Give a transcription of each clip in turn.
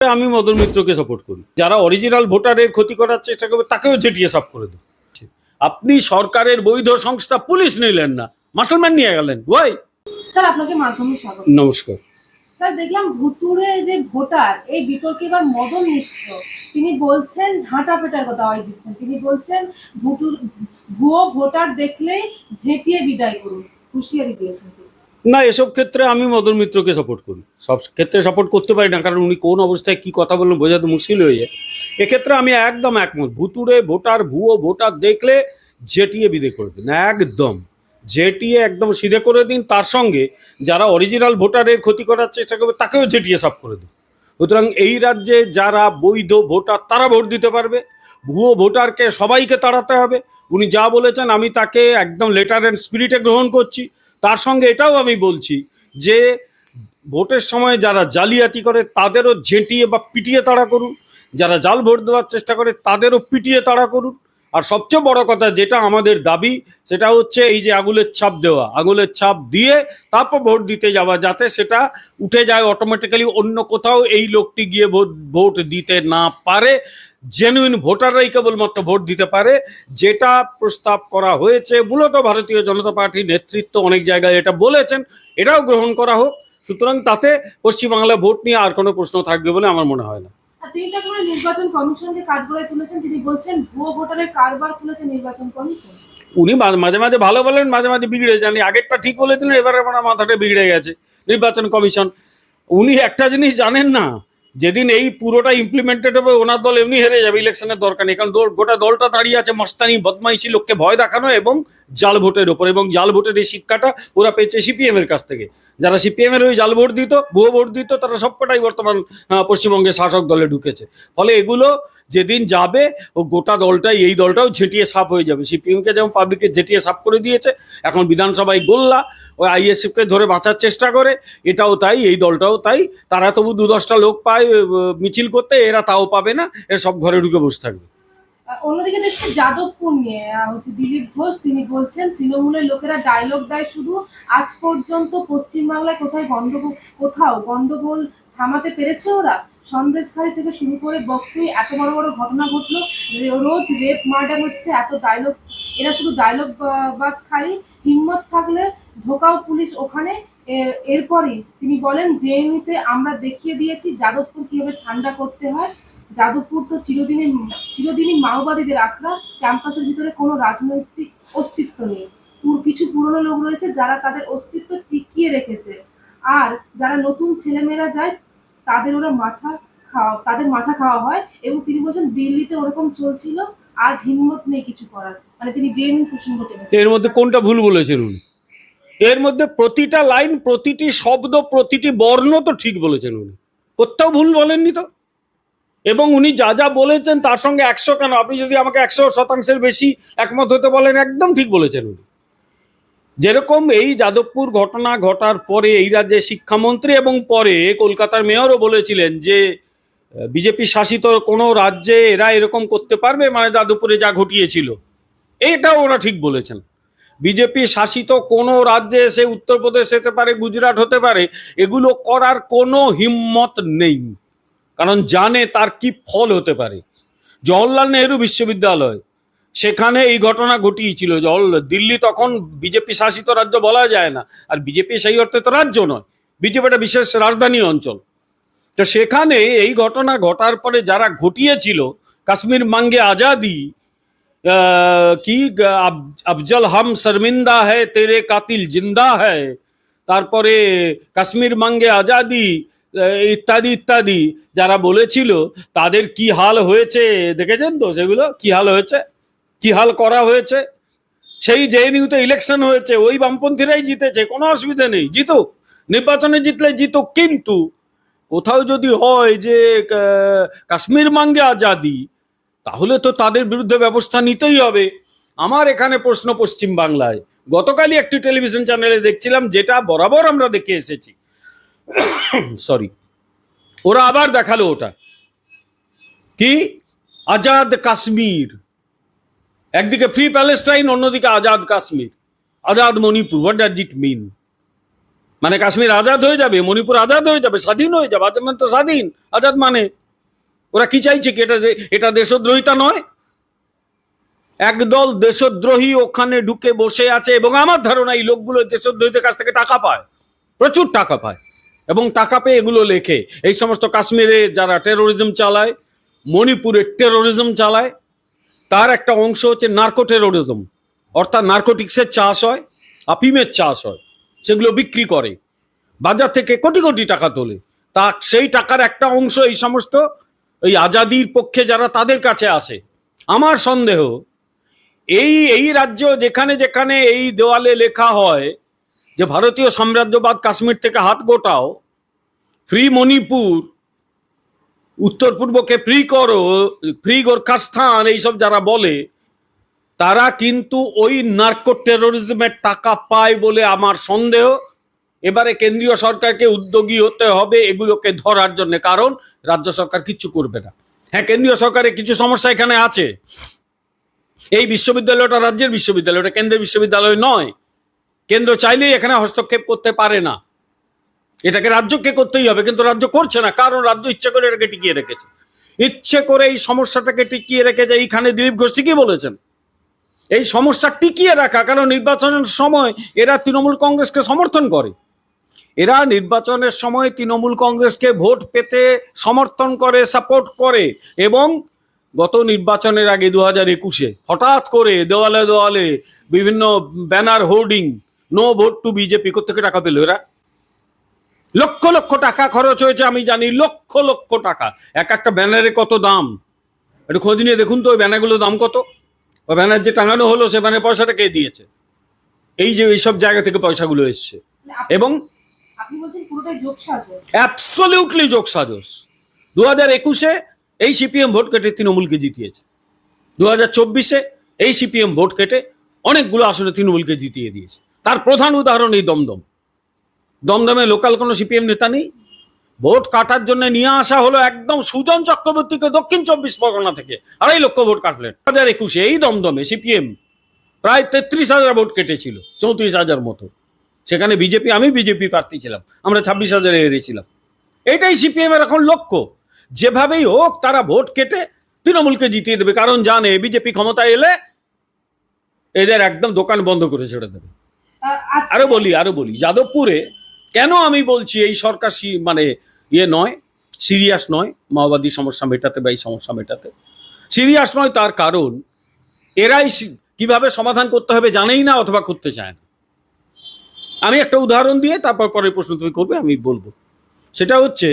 আমি মদন মিত্রকে সাপোর্ট করি। যারা অরিজিনাল ভোটারের ক্ষতি করার চেষ্টা করবে তাকেও জেটিয়ে সাফ করে দেবো। আপনি সরকারের বৈধ সংস্থা পুলিশ নিলেন না মাসলম্যান নিয়ে গেলেন। ওয়াই। স্যার আপনাকে মাধ্যমিক স্বাগত। নমস্কার। স্যার দেখলাম ভুতুরে যে ভোটার এই বিতর্কে এবার মদন মিত্র তিনি বলছেন ঝাঁটা পেটার কথা আওয়াজ দিচ্ছেন তিনি বলছেন ভুতুর ভুয়ো ভোটার দেখলেই ঝেঁটিয়ে বিদায় করুন হুঁশিয়ারি দিয়েছেন। না, এসব ক্ষেত্রে আমি মদন মিত্রকে সাপোর্ট করি। সব ক্ষেত্রে সাপোর্ট করতে পারি না, কারণ উনি কোন অবস্থায় কি কথা বললেন বোঝাতে মুশকিল হয়ে যায়। এক্ষেত্রে আমি একদম একমত, ভুতুড়ে ভোটার, ভুয়ো ভোটার দেখলে জেটিয়ে বিদে করে দিন, একদম। জেটিয়ে একদম সিধে করে দিন, তার সঙ্গে যারা অরিজিনাল ভোটারের ক্ষতি করার চেষ্টা করবে, তাকেও জেটিয়ে সাফ করে দিন। সুতরাং এই রাজ্যে যারা বৈধ ভোটার, তারা ভোট দিতে পারবে। ভুয়ো ভোটারকে সবাইকে তাড়াতে হবে। উনি যা বলেছেন, আমি তাকে একদম লেটার অ্যান্ড স্পিরিটে গ্রহণ করছি। তার সঙ্গে এটাও আমি বলছি যে ভোটের সময় যারা জালিয়াতি করে তাদেরও ঝেঁটিয়ে বা পিটিয়ে তাড়া করুন। যারা জাল ভোট দেওয়ার চেষ্টা করে তাদেরও পিটিয়ে তাড়া করুন। আর সবচেয়ে বড় কথা যেটা আমাদের দাবি, সেটা হচ্ছে এই যে আঙুলের ছাপ দেওয়া। আঙুলের ছাপ দিয়ে তারপর ভোট দিতে যাওয়া, যাতে সেটা উঠে যায় অটোমেটিক্যালি অন্য কোথাও এই লোকটি গিয়ে ভোট ভোট দিতে না পারে। জেনুইন ভোটাররাই কেবলমাত্র ভোট দিতে পারে। যেটা প্রস্তাব করা হয়েছে মূলত ভারতীয় জনতা পার্টির নেতৃত্ব অনেক জায়গায় এটা বলেছেন এটাও গ্রহণ করা হোক। সুতরাং তাতে পশ্চিমবাংলায় ভোট নিয়ে আর কোনো প্রশ্ন থাকবে বলে আমার মনে হয় না। আর করে নির্বাচন কমিশনকে কাঠগড়ায় তুলেছেন তিনি বলছেন ভুয়ো ভোটারের কারবার খুলেছে নির্বাচন কমিশন। উনি মাঝে মাঝে ভালো বলেন মাঝে মাঝে বিগড়ে যান। আগেরটা ঠিক বলেছিলেন এবারে আমার মাথাটা বিগড়ে গেছে। নির্বাচন কমিশন উনি একটা জিনিস জানেন না যেদিন এই পুরোটা ইমপ্লিমেন্টেড হবে, ওনার দল এমনি হেরে যাবে ইলেকশনের দরকার নেই। কারণ গোটা দলটা দাঁড়িয়ে আছে মস্তানি, বদমাইশি লোককে ভয় দেখানো এবং জাল ভোটের ওপর। এবং জাল ভোটের এই শিক্ষাটা ওরা পেয়েছে সিপিএম এর কাছ থেকে। যারা সিপিএম এর ওই জাল ভোট দিত, ভুয়ো ভোট দিত, তারা সবকটাই বর্তমান পশ্চিমবঙ্গের শাসক দলে ঢুকেছে। ফলে এগুলো যেদিন যাবে, ও গোটা দলটাই, এই দলটাও ঝেঁটিয়ে সাফ হয়ে যাবে। সিপিএমকে যেমন পাবলিকে ঝেঁটিয়ে সাফ করে দিয়েছে, এখন বিধানসভায় গোল্লা, ওই আইএসএফকে ধরে বাঁচার চেষ্টা করে। এটাও তাই, এই দলটাও তাই। তারা তবু দু দশটা লোক পায়। আহ, মিছিল করতে এরা তাও পাবে না এরা সব ঘরে ঢুকে বসে থাকবে। অন্যদিকে দেখছি যাদবপুর নিয়ে হচ্ছে দিলীপ ঘোষ তিনি বলছেন তৃণমূলের লোকেরা ডায়লগ দেয় শুধু আজ পর্যন্ত পশ্চিমবাংলায় কোথায় গন্ডগোল কোথাও গন্ডগোল থামাতে পেরেছে ওরা? সন্দেশখালী থেকে শুরু করে বকটুই এত বড় বড় ঘটনা ঘটলো রোজ রেপ মার্ডার হচ্ছে এত ডায়লগ এরা শুধু ডায়লগ বাজ খালি হিম্মত থাকলে ঢোকাও পুলিশ ওখানে এরপরই তিনি বলেন জেএনইতে আমরা দেখিয়ে দিয়েছি যাদবপুর কীভাবে ঠান্ডা করতে হয়। যাদবপুর তো চিরদিনই চিরদিনই মাওবাদীদের আখড়া ক্যাম্পাসের ভিতরে কোনো রাজনৈতিক অস্তিত্ব নেই। কিছু পুরনো লোক রয়েছে যারা তাদের অস্তিত্ব টিকিয়ে রেখেছে। আর যারা নতুন ছেলেমেয়েরা যায়, তাদের ওরা মাথা খাওয়া, তাদের মাথা খাওয়া হয় এবং তিনি বলছেন, দিল্লিতে ওরকম চলছিল, আজ হিম্মত নেই কিছু করার। মানে তিনি জেএনইউ প্রসঙ্গ এর মধ্যে কোনটা ভুল বলেছেন উনি? এর মধ্যে প্রতিটা লাইন, প্রতিটি শব্দ, প্রতিটি বর্ণ তো ঠিক বলেছেন উনি। কোথাও ভুল বলেননি তো? এবং উনি যা যা বলেছেন তার সঙ্গে একশো কেন? আপনি যদি আমাকে একশো শতাংশের বেশি একমত হতে বলেন, একদম ঠিক বলেছেন উনি। যেরকম এই যাদবপুর ঘটনা ঘটার পরে এই রাজ্যের শিক্ষামন্ত্রী এবং পরে কলকাতার মেয়রও বলেছিলেন যে, বিজেপি শাসিত কোনো রাজ্যে এরা এরকম করতে পারবে? মানে যাদবপুরে যা ঘটিয়েছিল। এটাও ওরা ঠিক বলেছেন। বিজেপি শাসিত কোনো রাজ্যে এসে উত্তরপ্রদেশ হতে পারে, গুজরাট হতে পারে, এগুলো করার কোনো হিম্মত নেই। কারণ জানে তার কি ফল হতে পারে। জওহরলাল নেহরু বিশ্ববিদ্যালয়, সেখানে এই ঘটনা ঘটিয়েছিল। জল দিল্লি তখন বিজেপি শাসিত রাজ্য বলা যায় না। আর বিজেপি সেই অর্থে তো রাজ্য নয়। বিজেপি একটা বিশেষ রাজধানী অঞ্চল। তো সেখানে এই ঘটনা ঘটার পরে যারা ঘটিয়েছিল, কাশ্মীর মাঙ্গে আজাদি কি আফজল হাম শর্মিন্দা হ্যায় তেরে কাতিল জিন্দা হ্যায় তারপরে কাশ্মীর মাঙ্গে আজাদি ইত্যাদি ইত্যাদি। যারা বলেছিল, তাদের কি হাল হয়েছে দেখেছেন তো সেগুলো? কি হাল হয়েছে? কি হাল করা হয়েছে? সেই জেএনইউতে ইলেকশন হয়েছে, ওই বামপন্থীরাই জিতেছে, কোনো অসুবিধা নেই, জিতুক। নির্বাচনে জিতলে জিতুক, কিন্তু কোথাও যদি হয় যে কাশ্মীর মাঙ্গে আজাদি তাহলে তো তাদের বিরুদ্ধে ব্যবস্থা নিতেই হবে। আমার এখানে প্রশ্ন পশ্চিম বাংলায়। গতকালই একটি টেলিভিশন চ্যানেলে দেখছিলাম, যেটা বরাবর আমরা দেখে এসেছি। সরি, ওরা আবার দেখাল ওটা। কি? আজাদ কাশ্মীর। একদিকে ফ্রি প্যালেস্টাইন, অন্যদিকে আজাদ Kashmir. Azad Manipur what does it mean মানে কাশ্মীর আজাদ হয়ে যাবে, মণিপুর আজাদ হয়ে যাবে, স্বাধীন হয়ে যাবে। আজাদ মানে তো স্বাধীন। আজাদ মানে ওরা কি চাইছে কি? এটা এটা দেশদ্রোহিতা নয়। একদল দেশদ্রোহী ওখানে ঢুকে বসে আছে এবং আমার ধারণা এই লোকগুলো দেশদ্রোহীদের কাছ থেকে টাকা পায়। প্রচুর টাকা পায় এবং টাকা পেয়ে এগুলো লেখে। এই সমস্ত কাশ্মীরে যারা টেরোরিজম চালায়, মণিপুরে টেরোরিজম চালায়, তার একটা অংশ হচ্ছে নার্কো টেরোরিজম অর্থাৎ নার্কোটিক্সের চাষ হয়, আফিমের চাষ হয়, সেগুলো বিক্রি করে। বাজার থেকে কোটি কোটি টাকা তোলে। তা সেই টাকার একটা অংশ এই সমস্ত এই আজাদির পক্ষে যারা তাদের কাছে আসে। আমার সন্দেহ, এই এই রাজ্য যেখানে যেখানে এই দেওয়ালে লেখা হয় যে ভারতীয় সাম্রাজ্যবাদ কাশ্মীর থেকে হাত গোটাও ফ্রি মণিপুর উত্তর পূর্বকে ফ্রি করো ফ্রি গোরখাস্থান এইসব যারা বলে, তারা কিন্তু ওই নার্কো টেরোরিজমের টাকা পায় বলে আমার সন্দেহ। এবারে কেন্দ্রীয় সরকারকে উদ্যোগী হতে হবে এগুলোকে ধরার জন্য, কারণ রাজ্য সরকার কিচ্ছু করবে না। হ্যাঁ কেন্দ্রীয় সরকারের কিছু সমস্যা এখানে আছে। এই বিশ্ববিদ্যালয়টা রাজ্যের বিশ্ববিদ্যালয়, ওটা কেন্দ্রীয় বিশ্ববিদ্যালয় নয়। কেন্দ্র চাইলেই এখানে হস্তক্ষেপ করতে পারে না। এটাকে রাজ্যকে করতেই হবে, কিন্তু রাজ্য করছে না। কারণ রাজ্য ইচ্ছে করে এটাকে টিকিয়ে রেখেছে। ইচ্ছে করে এই সমস্যাটাকে টিকিয়ে রেখেছে এইখানে দিলীপ ঘোষ ঠিকই বলেছেন। এই সমস্যা টিকিয়ে রাখা, কারণ নির্বাচনের সময় এরা তৃণমূল কংগ্রেসকে সমর্থন করে। এরা নির্বাচনের সময় তৃণমূল কংগ্রেসকে ভোট পেতে সমর্থন করে সাপোর্ট করে এবং গত নির্বাচনের আগে দু হাজার একুশে হঠাৎ করে দেওয়ালে দেওয়ালে বিভিন্ন banner hoarding no vote to BJP থেকে টাকা পেল এরা? লক্ষ লক্ষ টাকা খরচ হয়েছে আমি জানি লক্ষ লক্ষ টাকা। এক একটা ব্যানারে কত দাম? একটু খোঁজ নিয়ে দেখুন তো ওই ব্যানারগুলোর দাম কত? ওই ব্যানার যে টাঙানো হলো সে ব্যানার পয়সাটা কে দিয়েছে? এই যে এইসব জায়গা থেকে পয়সাগুলো এসছে। এবং আপনি বলছেন পুরোটাই যোগসাজশ অ্যাবসলিউটলি যোগসাজস দু হাজার একুশে এই সিপিএম ভোট কেটে তৃণমূলকে জিতিয়েছে। দু হাজার চব্বিশে এই সিপিএম ভোট কেটে অনেকগুলো আসনে তৃণমূলকে জিতিয়ে দিয়েছে। তার প্রধান উদাহরণ এই দমদম। দমদমে লোকাল কোনো সিপিএম নেতা নেই। ভোট কাটার জন্য নিয়ে আসা হলো একদম সুজন চক্রবর্তীকে দক্ষিণ চব্বিশ পরগনা থেকে। আড়াই লক্ষ ভোট কাটলেন। দু হাজার একুশে এই দমদমে সিপিএম প্রায় তেত্রিশ হাজার ভোট কেটেছিল, চৌত্রিশ হাজার মতো। সেখানে বিজেপি আমি বিজেপি প্রার্থী ছিলাম আমরা ছাব্বিশ হাজারে হেরেছিলাম এটাই সিপিএম এর এখন লক্ষ্য। যেভাবেই হোক তারা ভোট কেটে তৃণমূলকে জিতিয়ে দেবে কারণ জানে বিজেপি ক্ষমতায় এলে এদের একদম দোকান বন্ধ করে ছেড়ে দেবে। আহ, আরও বলি আরও বলি যাদবপুরে কেন আমি বলছি এই সরকার মানে ইয়ে নয় সিরিয়াস নয় মাওবাদী সমস্যা মেটাতে বা এই সমস্যা মেটাতে? সিরিয়াস নয় তার কারণ এরাই কীভাবে সমাধান করতে হবে জানেই না অথবা করতে চায় না। আমি একটা উদাহরণ দিয়ে তারপর পরের প্রশ্ন তুমি করবে, আমি বলব। সেটা হচ্ছে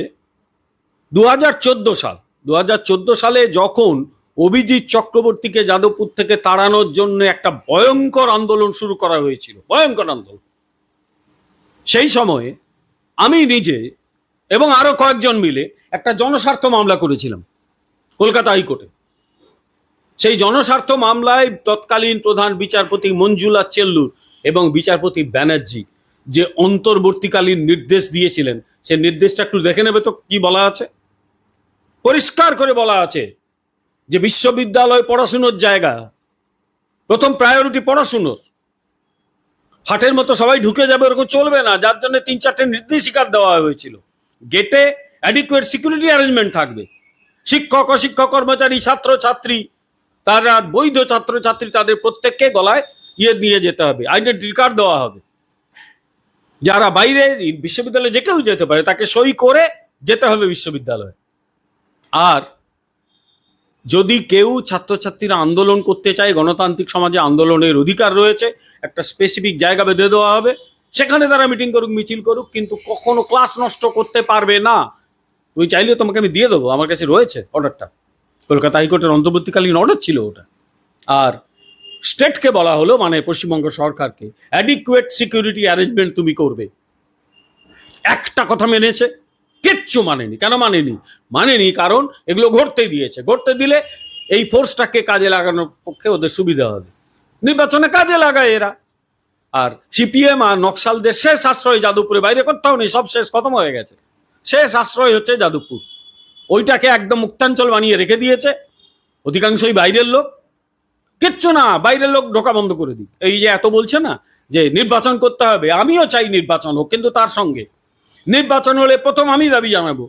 দু হাজার চোদ্দ সাল দু হাজার চোদ্দ সালে যখন অভিজিৎ চক্রবর্তীকে যাদবপুর থেকে তাড়ানোর জন্য একটা ভয়ঙ্কর আন্দোলন শুরু করা হয়েছিল, ভয়ঙ্কর আন্দোলন। সেই সময়ে আমি নিজে এবং আরও কয়েকজন মিলে একটা জনস্বার্থ মামলা করেছিলাম কলকাতা হাইকোর্টে। সেই জনস্বার্থ মামলায় তৎকালীন প্রধান বিচারপতি মঞ্জুলা চেল্লুর এবং বিচারপতি ব্যানার্জি যে অন্তর্বর্তীকালীন নির্দেশ দিয়েছিলেন, সে নির্দেশটা একটু দেখে নেবে তো কি বলা আছে? পরিষ্কার করে বলা আছে যে বিশ্ববিদ্যালয় পড়াশুনোর জায়গা, প্রথম প্রায়োরিটি পড়াশুনোর। হাটের মতো সবাই ঢুকে যাবে, ওরকম চলবে না, যার জন্য তিন চারটে নির্দেশিকা দেওয়া হয়েছিল। গেটে অ্যাডিকুয়েট সিকিউরিটি অ্যারেঞ্জমেন্ট থাকবে। শিক্ষক, অশিক্ষক, কর্মচারী, ছাত্র, ছাত্রী, তারা বৈধ ছাত্র, ছাত্রী তাদের প্রত্যেককে গলায় ইয়ে নিয়ে যেতে হবে আইডেন্টি কার্ড দেওয়া হবে। যারা বাইরে বিশ্ববিদ্যালয়ে যে কেউ যেতে পারে, তাকে সই করে যেতে হবে বিশ্ববিদ্যালয়ে। আর যদি কেউ ছাত্রছাত্রীরা আন্দোলন করতে চায়, গণতান্ত্রিক সমাজে আন্দোলনের অধিকার রয়েছে, একটা স্পেসিফিক জায়গা বেঁধে দেওয়া হবে, সেখানে তারা মিটিং করুক, মিছিল করুক, কিন্তু কখনো ক্লাস নষ্ট করতে পারবে না। তুমি চাইলে তোমাকে আমি দিয়ে দেবো, আমার কাছে রয়েছে অর্ডারটা কলকাতা হাইকোর্টের অন্তর্বর্তীকালীন অর্ডার ছিল ওটা। আর স্টেটকে বলা হলো মানে পশ্চিমবঙ্গ সরকারকে। অ্যাডিকুয়েট সিকিউরিটি অ্যারেঞ্জমেন্ট তুমি করবে। একটা কথা মেনেছে, কিচ্ছু মানেনি। কেন মানেনি? মানেনি কারণ এগুলো ঘটতে দিয়েছে। ঘটতে দিলে এই ফোর্সটাকে কাজে লাগানোর পক্ষে ওদের সুবিধা হবে। নির্বাচনে কাজে লাগায় এরা। আর সিপিএম আর নকশালদের শেষ আশ্রয় যাদবপুরে বাইরে কোথাও নেই, সব শেষ খতম হয়ে গেছে। শেষ আশ্রয় হচ্ছে যাদবপুর। ওইটাকে একদম মুক্তাঞ্চল বানিয়ে রেখে দিয়েছে। অধিকাংশই বাইরের লোক। কিচ্ছু না, বাইরের লোক ঢোকা বন্ধ করে দিক। এই যে এত বলছে না যে নির্বাচন করতে হবে, আমিও চাই নির্বাচন হোক, কিন্তু তার সঙ্গে। নির্বাচন হলে প্রথম আমি দাবি জানাব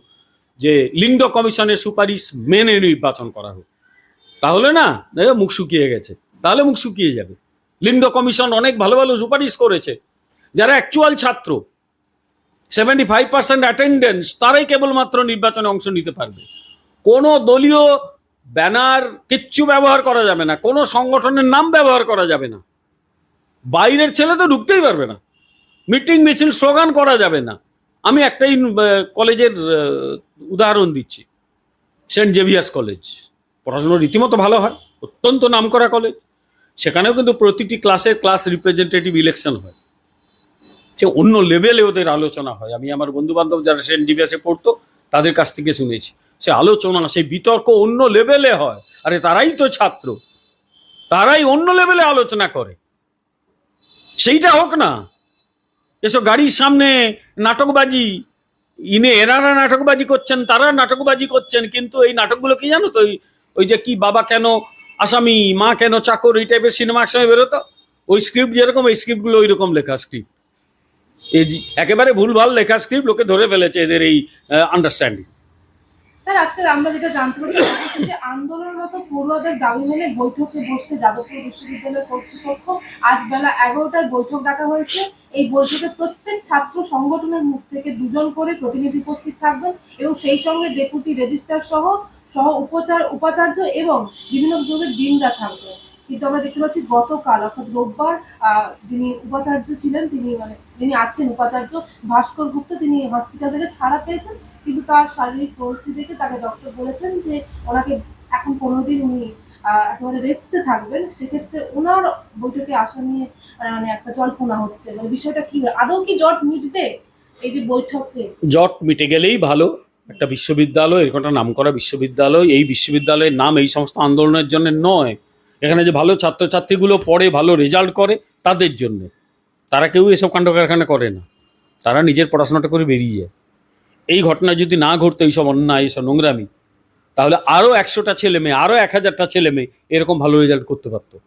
যে লিঙ্গ কমিশনের সুপারিশ মেনে নির্বাচন করা হোক। তাহলে না মুখ শুকিয়ে গেছে। তাহলে মুখ শুকিয়ে যাবে। লিঙ্গ কমিশন অনেক ভালো ভালো সুপারিশ করেছে। যারা অ্যাকচুয়াল ছাত্র সেভেন্টি ফাইভ পার্সেন্ট অ্যাটেন্ডেন্স তারাই কেবলমাত্র নির্বাচনে অংশ নিতে পারবে। কোনো দলীয় ব্যানার কিচ্ছু ব্যবহার করা যাবে না, কোনো সংগঠনের নাম ব্যবহার করা যাবে না। বাইরের ছেলে তো ঢুকতেই পারবে না। মিটিং, মিছিল, স্লোগান করা যাবে না। আমি একটাই কলেজের উদাহরণ দিচ্ছি। Saint Xavier's college. পড়াশুনো রীতিমতো ভালো হয়, অত্যন্ত নামকরা কলেজ। সেখানেও কিন্তু প্রতিটি ক্লাসের ক্লাস রিপ্রেজেন্টেটিভ ইলেকশন হয়। সে অন্য লেভেলে ওদের আলোচনা হয়। আমি আমার বন্ধু বান্ধব যারা সেন্ট জেভিয়ার্সে পড়তো তাদের কাছ থেকে শুনেছি। সে আলোচনা সেই বিতর্ক অন্য লেভেলে হয়। আরে তারাই তো ছাত্র। তারাই অন্য লেভেলে আলোচনা করে। সেইটা হোক না। এসব গাড়ির সামনে নাটকবাজি, ইনে এনারা নাটকবাজি করছেন, তারা নাটকবাজি করছেন, কিন্তু এই নাটকগুলো কি জানো তো? ওই- যে কি বাবা কেন আসামি, মা কেন চাকর, এই টাইপের সিনেমা একসঙ্গে বেরোতো? ওই স্ক্রিপ্ট যেরকম, এই স্ক্রিপ্টগুলো ওই রকম লেখা স্ক্রিপ্ট এই একেবারে ভুলভাল লেখা স্ক্রিপ্ট লোকে ধরে ফেলেছে এদের এই আন্ডারস্ট্যান্ডিং আমরা যেটা জানতে দাবি মেনে বৈঠকে বসছে বিশ্ববিদ্যালয় আজ বেলা বৈঠক ডাকা হয়েছে। এই বৈঠকে প্রত্যেক ছাত্র সংগঠনের মুখ থেকে দুজন করে প্রতিনিধি উপস্থিত থাকবেন এবং সেই সঙ্গে ডেপুটি রেজিস্ট্রার সহ সহ উপাচার, উপাচার্য এবং বিভিন্ন বিভাগের ডিনরা থাকবে কিন্তু আমরা দেখতে পাচ্ছি গতকাল, অর্থাৎ রোববার যিনি উপাচার্য ছিলেন, তিনি মানে যিনি আছেন, উপাচার্য ভাস্কর গুপ্ত, তিনি হসপিটাল থেকে ছাড়া পেয়েছেন, কিন্তু তার শারীরিক পরিস্থিতি দেখে তাকে ডক্টর বলেছেন যে ওনাকে এখন পনেরো দিন উনি একেবারে রেস্টে থাকবেন। সেক্ষেত্রে ওনার বৈঠকে আসা নিয়ে মানে একটা জল্পনা হচ্ছে। মানে বিষয়টা কি, আদৌ কি জট মিটবে এই যে বৈঠকে? জট মিটে গেলেই ভালো। একটা বিশ্ববিদ্যালয় এরকম একটা নামকরা বিশ্ববিদ্যালয়, এই বিশ্ববিদ্যালয়ের নাম এই সমস্ত আন্দোলনের জন্য নয়। এখানে যে ভালো ছাত্রছাত্রীগুলো পড়ে, ভালো রেজাল্ট করে, তাদের জন্য। তারা কেউ এসব কাণ্ড কারখানা করে না। তারা নিজের পড়াশোনাটা করে বেরিয়ে যায়। এই ঘটনা যদি না ঘটতো এইসব অন্যায়, এইসব নোংরামি, তাহলে আরও একশোটা ছেলে মেয়ে আরও এক হাজারটা ছেলে মেয়ে এরকম ভালো রেজাল্ট করতে পারতো।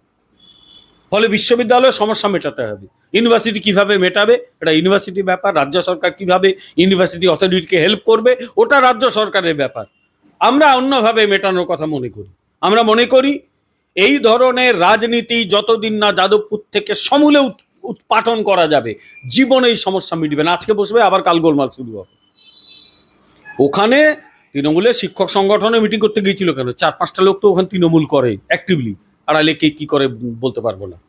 ফলে বিশ্ববিদ্যালয়ের সমস্যা মেটাতে হবে। ইউনিভার্সিটি কীভাবে মেটাবে? এটা ইউনিভার্সিটির ব্যাপার। রাজ্য সরকার কীভাবে ইউনিভার্সিটি অথরিটিকে হেল্প করবে? ওটা রাজ্য সরকারের ব্যাপার। আমরা অন্যভাবে মেটানোর কথা মনে করি। আমরা মনে করি, এই ধরনের রাজনীতি যতদিন না যাদবপুর থেকে সমূলে উৎপাটন করা যাবে। জীবনে এই সমস্যা মিটবে না। আজকে বসবে, আবার কাল গোলমাল শুরু হবে। ওখানে তৃণমূলের শিক্ষক সংগঠনে মিটিং করতে গিয়েছিল কেন? চার, পাঁচটা লোক তো ওখানে তৃণমূল করে অ্যাক্টিভলি আড়ালে কে কি করে বলতে পারব না।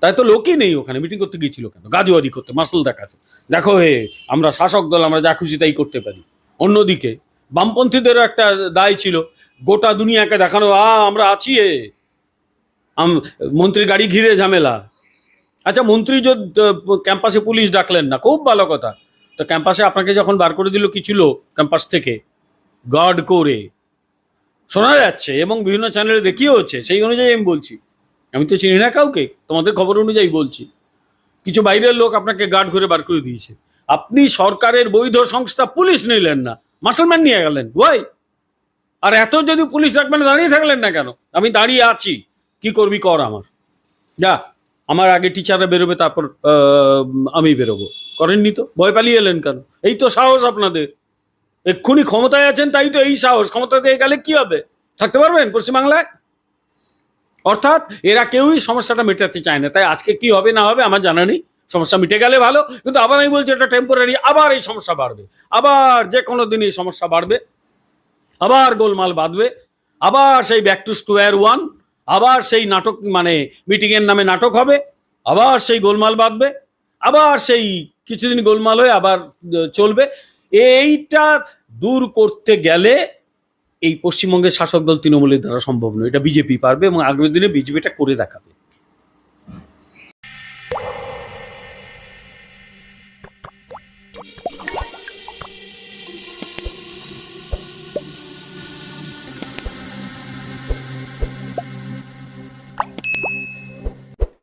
তাই তো লোকই নেই ওখানে মিটিং করতে গিয়েছিল কেন? গাজুয়ারি করতে মাসল দেখাতে। দেখো হে, আমরা শাসক দল, আমরা যা খুশি তাই করতে পারি। অন্যদিকে, বামপন্থীদেরও একটা দায় ছিল, গোটা দুনিয়াকে দেখানো, আ, আমরা আছি এ মন্ত্রীর গাড়ি ঘিরে ঝামেলা। আচ্ছা মন্ত্রী যদি ক্যাম্পাসে পুলিশ ডাকলেন না, খুব ভালো কথা। তো ক্যাম্পাসে আপনাকে যখন বার করে দিল, কি ছিল ক্যাম্পাস থেকে? গার্ড করে। শোনা যাচ্ছে, এবং বিভিন্ন চ্যানেলে দেখিও হচ্ছে, সেই অনুযায়ী আমি বলছি। আমি তো চিনি না কাউকে, তোমাদের খবর অনুযায়ী বলছি। কিছু বাইরের লোক আপনাকে গার্ড করে বার করে দিয়েছে। আপনি সরকারের বৈধ সংস্থা পুলিশ নিলেন না মাসলম্যান নিয়ে গেলেন ওয়াই আর এত যদি পুলিশ রাখবেন দাঁড়িয়ে থাকলেন না কেন? আমি দাঁড়িয়ে আছি, কি করবি কর আমার। যা। আমার আগে টিচাররা বেরোবে, তারপর আমি বেরোবো। করেননি তো? ভয় পালিয়ে এলেন কেন? এই তো সাহস আপনাদের। এক্ষুনি ক্ষমতায় আছেন, তাই তো এই সাহস। ক্ষমতা দিয়ে গেলে কি হবে? থাকতে পারবেন পশ্চিমবাংলায়? অর্থাৎ এরা কেউই সমস্যাটা মেটাতে চায় না। তাই আজকে কি হবে, না হবে, আমার জানা নেই। সমস্যা মিটে গেলে ভালো, কিন্তু আবার আমি বলছি, এটা টেম্পোরারি আবার এই সমস্যা বাড়বে। আবার যে কোনো দিন এই সমস্যা বাড়বে। আবার গোলমাল বাঁধবে। আবার সেই ব্যাক টু স্কোয়ার ওয়ান আবার সেই নাটক মানে মিটিংয়ের নামে নাটক হবে, আবার সেই গোলমাল বাঁধবে, আবার সেই কিছুদিন গোলমাল হয়ে আবার চলবে। এইটা দূর করতে গেলে এই পশ্চিমবঙ্গের শাসক দল তৃণমূলের দ্বারা সম্ভব নয়। এটা বিজেপি পারবে এবং আগামী দিনে বিজেপিটা করে দেখাবে।